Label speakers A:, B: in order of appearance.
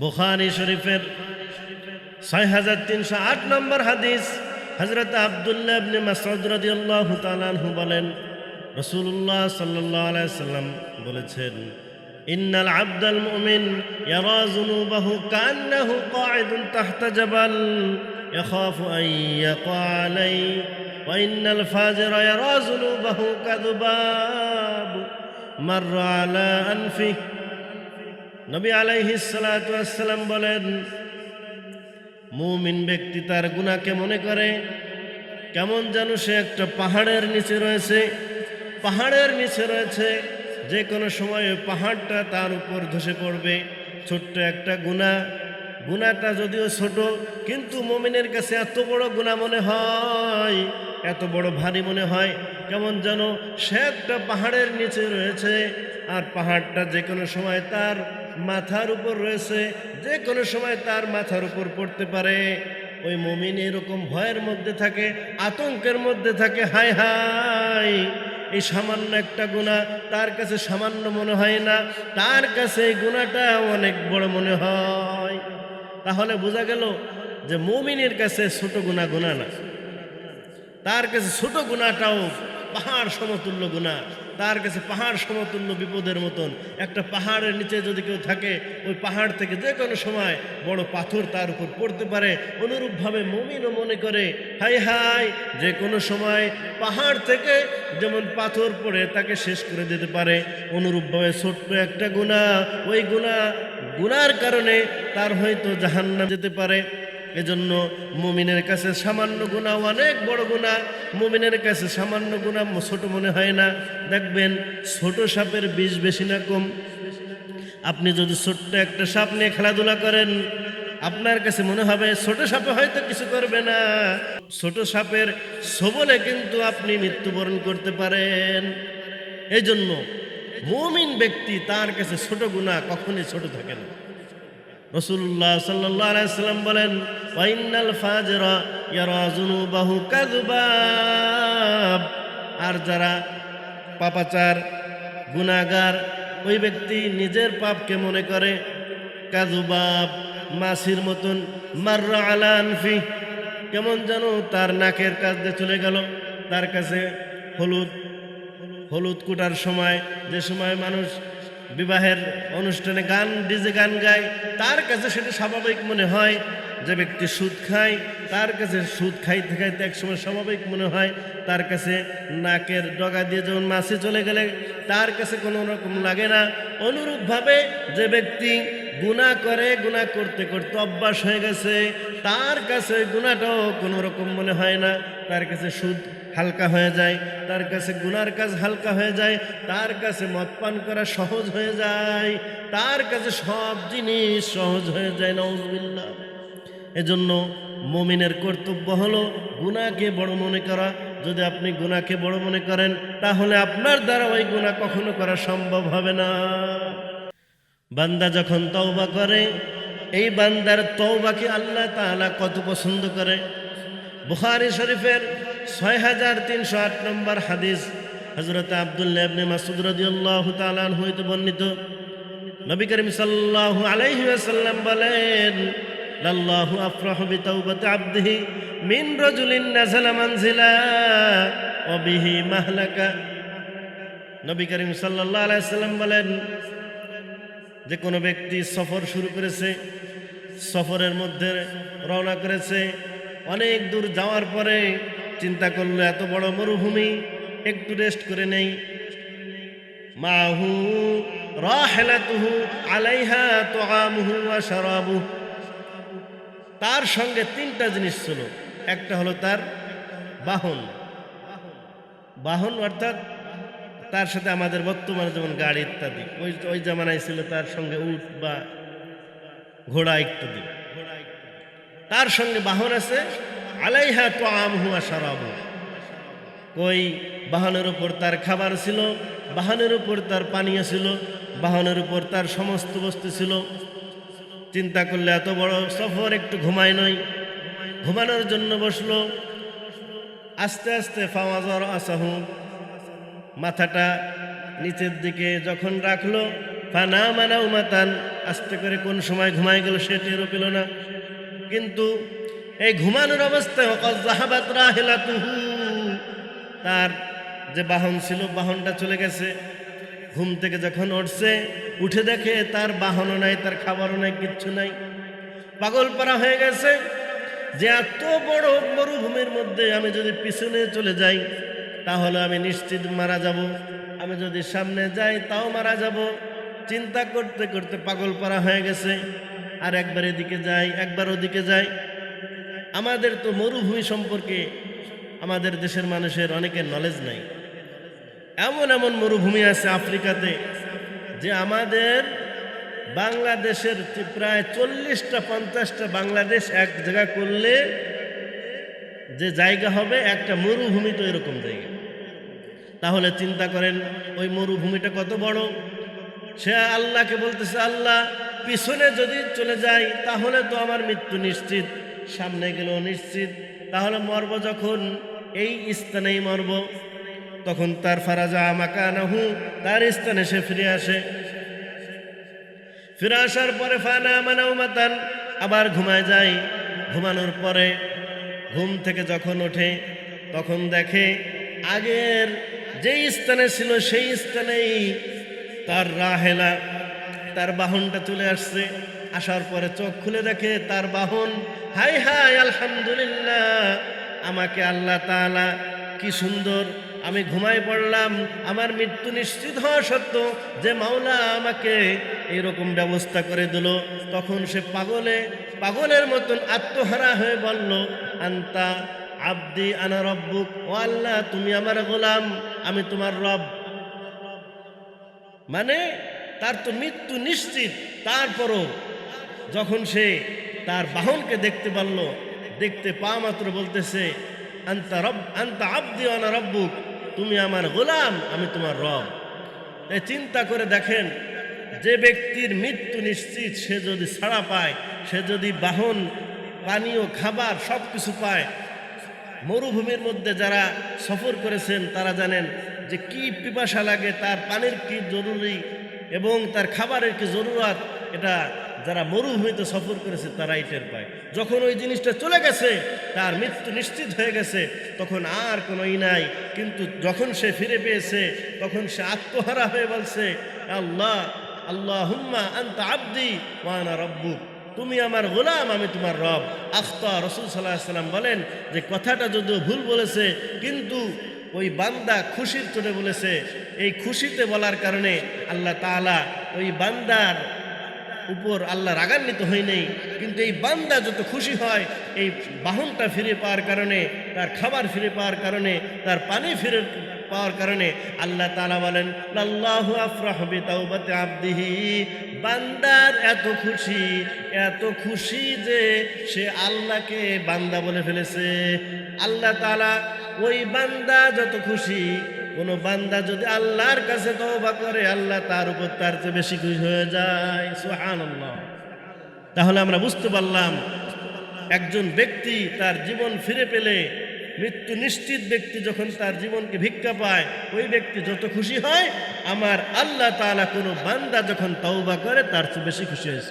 A: বুখারি শরীফের ছয় হাজার তিনশো আট নম্বর হাদিস। হজরত আবদুল্লাহ ইবনে মাসউদ রাদিয়াল্লাহু তাআলা আনহু বলেন, রাসূলুল্লাহ সাল্লাম বলেছেন, ইন্নাল আবদাল মুমিন ইয়ারা যুনুবাহু কান্নাহু কাঈদুন তাহতা জাবাল, ইয়াখাফু আন ইয়াকা আলাইহি ওয়া ইন্নাল ফাজিরা ইয়ারা যুনুবাহু কাযুবাব, মাররা আলা আনফিহি নবী আলাইহিসালাম বলেন, মুমিন ব্যক্তি তার গুণাকে মনে করে, কেমন যেন সে একটা পাহাড়ের নিচে রয়েছে। পাহাড়ের নিচে রয়েছে যে কোনো সময় পাহাড়টা তার উপর ধসে পড়বে। ছোট্ট একটা গুণা গুণাটা যদিও ছোট, কিন্তু মমিনের কাছে এত বড় গুণা মনে হয়, এত বড় ভারী মনে হয়, কেমন যেন সে একটা পাহাড়ের নিচে রয়েছে, আর পাহাড়টা যে কোনো সময় তার মাথার উপর রয়েছে, যে কোনো সময় তার মাথার উপর পড়তে পারে। ওই মমিন এরকম ভয়ের মধ্যে থাকে, আতঙ্কের মধ্যে থাকে, হায় হাই এই সামান্য একটা গুণা তার কাছে সামান্য মনে হয় না, তার কাছে এই গুণাটা অনেক বড় মনে হয়। তাহলে বোঝা গেল যে মমিনের কাছে ছোট গুণা গুণা না। তার কাছে ছোট গুণাটাও পাহাড় সমতুল্য গুণা। তার কাছে পাহাড় সমতুল্য বিপদের মতন। একটা পাহাড়ের নিচে যদি কেউ থাকে, ওই পাহাড় থেকে যে কোনো সময় বড় পাথর তার উপর পড়তে পারে। অনুরূপভাবে মমিনও মনে করে হাই হাই যে কোনো সময় পাহাড় থেকে যেমন পাথর পড়ে, তাকে শেষ করে দিতে পারে। অনুরূপভাবে ছোট্ট একটা গুণা, ওই গুণা গুনার কারণে তার হয়তো জাহান্নাম যেতে পারে। এজন্য মুমিনের কাছে সামান্য গুণা অনেক বড় গুণা মুমিনের কাছে সামান্য গুণা ছোট মনে হয় না। দেখবেন ছোট সাপের বিষ বেশি না কম। আপনি যদি ছোট্ট একটা সাপ নিয়ে খেলাধুলা করেন, আপনার কাছে মনে হবে ছোট সাপে হয়তো কিছু করবে না। ছোট সাপের সবলে কিন্তু আপনি মৃত্যুবরণ করতে পারেন। এই জন্য মুমিন ব্যক্তি তার কাছে ছোট গুণা কখনই ছোট থাকে না। রসুল্লাহ সাল্লাম বলেন ওয়াইনাল ফাজরা ইয়ারা যুনুবাহু কাযুবাব। আর যারা পাপাচার গুনাগার ওই ব্যক্তি নিজের পাপকে মনে করে কাজুবাব মাসির মতন, মাররা আলা আনফি। কেমন যেন তার নাকের কাছ দিয়ে চলে গেল। তার কাছে হলুদ হলুদ কুটার সময়, যে সময় মানুষ বিবাহের অনুষ্ঠানে গান, ডিজে গান গায়। তার কাছে সেটা স্বাভাবিক মনে হয় যে ব্যক্তি সুদ খায়, তার কাছে সুদ খাইতে খাইতে একসময় স্বাভাবিক মনে হয়। তার কাছে নাকের ডগা দিয়ে যেমন মাসি চলে গেলে তার কাছে কোনো রকম লাগে না। অনুরূপভাবে যে ব্যক্তি গুণা করে, গুণা করতে করতে অভ্যাস হয়ে গেছে, তার কাছে গুণাটাও কোনো রকম মনে হয় না। তার কাছে সুদ হালকা হয়ে যায়, তার কাছে গুনার কাজ হালকা হয়ে যায়, তার কাছে মদ পান করা সহজ হয়ে যায়, তার কাছে সব জিনিস সহজ হয়ে যায় নজবিল্লা এজন্য মমিনের কর্তব্য হলো গুনাকে বড় মনে করা। যদি আপনি গুনাকে বড় মনে করেন, তাহলে আপনার দ্বারা ওই গুণা কখনো করা সম্ভব হবে না। বান্দা যখন তওবা করে, এই বান্দার তওবাকে আল্লাহ তাআলা কত পছন্দ করে? বুখারী শরীফের ছয় হাজার তিনশো আট নম্বর হাদিস হজরত আবদুল্লাহ ইবনে মাসুদ রাদিয়াল্লাহু তাআলা আনহু হইতে বর্ণিত। নবী করিম সাল্লাল্লাহু আলাইহি বলেন, লাল্লাহু আফরাহু বিতাওবাতি আবদিহি মিন রাজুলিন নাযালা মানজিলা ওয়া বিহি মাহলাকা। নবী করিম সাল্লাল্লাহু আলাইহি সাল্লাম বলেন, যে কোনো ব্যক্তি সফর শুরু করেছে, সফরের মধ্যে রওনা করেছে, অনেক দূর যাওয়ার পরে চিন্তা করল, এত বড় মরুভূমি, একটু রেস্ট করে নেই। মাহু রাহেলাতুহু আলাইহা তোয়ামুহু ওয়া শারাবুহু। তার সঙ্গে তিনটা জিনিস ছিল। একটা হলো তার বাহন। বাহন অর্থাৎ তার সাথে আমাদের বর্তমানে যেমন গাড়ি ইত্যাদি, ওই ওই জামানায় ছিল তার সঙ্গে উট বা ঘোড়া ইত্যাদি। তার সঙ্গে বাহন আছে আলাইহা তো আম হুয়া সারাবু ওই বাহনের উপর তার খাবার ছিল, বাহনের উপর তার পানীয় ছিল, বাহনের উপর তার সমস্ত বস্তু ছিল। চিন্তা করলে এত বড় সফর, একটু ঘুমায় নয় ঘুমানোর জন্য বসল। আস্তে আস্তে ফাওয়াজর আসাহু। মাথাটা নিচের দিকে যখন রাখল, ফানা মানাও মাতান, আস্তে করে কোন সময় ঘুমাই গেল সে টেরও পেল না। কিন্তু এই ঘুমানোর অবস্থায় জাহাবাত রাহেলাতুহু। তার যে বাহন ছিল, বাহনটা চলে গেছে। ঘুম থেকে যখন উঠছে, উঠে দেখে তার বাহনও নাই, তার খাবারও নাই, কিচ্ছু নাই। পাগল পারা হয়ে গেছে যে এত বড় মরুভূমির মধ্যে আমি যদি পিছনে চলে যাই, তাহলে আমি নিশ্চিত মারা যাব। আমি যদি সামনে যাই, তাও মারা যাব। চিন্তা করতে করতে পাগল পারা হয়ে গেছে। আর একবার এদিকে যাই, একবার ওদিকে যাই। আমাদের তো মরুভূমি সম্পর্কে আমাদের দেশের মানুষের অনেকের নলেজ নাই। এমন এমন মরুভূমি আছে আফ্রিকাতে যে আমাদের বাংলাদেশের প্রায় চল্লিশটা, পঞ্চাশটা বাংলাদেশ এক জায়গা করলে যে জায়গা হবে, একটা মরুভূমি তো এরকম জায়গা। তাহলে চিন্তা করেন, ওই মরুভূমিটা কত বড়? সে আল্লাহকে বলতেছে, আল্লাহ, পিছনে যদি চলে যাই, তাহলে তো আমার মৃত্যু নিশ্চিত। সামনে গেলেও নিশ্চিত। তাহলে মরব যখন? এই স্থানেই মরব। তখন তার ফারাজা মাকানাহু, তার স্থানে সে ফিরে আসে। ফিরে আসার পরে ফানা মানাও মাতান, আবার ঘুমায় যায়। ঘুমানোর পরে ঘুম থেকে যখন ওঠে, তখন দেখে আগের যেই স্থানে ছিল সেই স্থানেই তার রাহেলা, তার বাহনটা চলে আসছে। আসার পরে চোখ খুলে দেখে তার বাহন, হাই হাই, আলহামদুলিল্লাহ, আমাকে আল্লাহ তাআলা কি সুন্দর, আমি ঘুমাই পড়লাম, আমার মৃত্যু নিশ্চিত হওয়া সত্ত্বেও যে মাওলা আমাকে এইরকম ব্যবস্থা করে দিল। তখন সে পাগলে, পাগলের মতন আত্মহারা হয়ে বলল, আন্তা আব্দি, আনা রব্বুক, ও আল্লাহ, তুমি আমার গোলাম, আমি তোমার রব। মানে তার তো মৃত্যু নিশ্চিত, তারপরও যখন সে তার বাহনকে দেখতে পারল, দেখতে পাওয়া মাত্র বলতেছে, আন্তা রব, আন্তা আব্দি আনা রব্বুক, তুমি আমার গোলাম, আমি তোমার রব। তাই চিন্তা করে দেখেন, যে ব্যক্তির মৃত্যু নিশ্চিত, সে যদি ছাড়া পায়, সে যদি বাহন, পানীয়, খাবার সব কিছু পায়, মরুভূমির মধ্যে যারা সফর করেছেন, তারা জানেন যে কি পিপাসা লাগে, তার পানির কি জরুরি এবং তার খাবারের কি জরুরত এটা যারা মরুভূমিতে সফর করেছে, তারাই টের পায়। যখন ওই জিনিসটা চলে গেছে, তার মৃত্যু নিশ্চিত হয়ে গেছে, তখন আর কোনো ই নাই। কিন্তু যখন সে ফিরে পেয়েছে, তখন সে আত্মহারা হয়ে বলছে, আল্লাহ আল্লাহ হুম্মা আন্তা আব্দি ওয়ানা রব্বুক। তুমি আমার গোলাম, আমি তোমার রব। আখতা রসুল সাল্লাহ সাল্লাম বলেন যে, কথাটা যদিও ভুল বলেছে, কিন্তু ওই বান্দা খুশির চলে বলেছে। এই খুশিতে বলার কারণে আল্লাহ তাআলা ওই বান্দার উপর আল্লাহ রাগান্বিত হয় নেই। কিন্তু এই বান্দা যত খুশি হয়, এই বাহনটা ফিরে পাওয়ার কারণে, তার খাবার ফিরে পাওয়ার কারণে, তার পানি ফিরে পাওয়ার কারণে আল্লাহ তালা বলেন আল্লাহু আফরাহ বিতাওবাতি আবদিহি। বান্দার এত খুশি এত খুশি যে সে আল্লাহকে বান্দা বলে ফেলেছে। আল্লাহ তালা ওই বান্দা যত খুশি কোনো বান্দা যদি আল্লাহর কাছে তওবা করে, আল্লাহ তার উপর তার চেয়ে বেশি খুশি হয়ে যায়। সুবহানাল্লাহ। তাহলে আমরা বুঝতে পারলাম, একজন ব্যক্তি তার জীবন ফিরে পেলে, মৃত্যু নিশ্চিত ব্যক্তি যখন তার জীবনকে ভিক্ষা পায়, ওই ব্যক্তি যত খুশি হয়, আমার আল্লাহ তাআলা কোনো বান্দা যখন তওবা করে, তার চেয়ে বেশি খুশি হয়।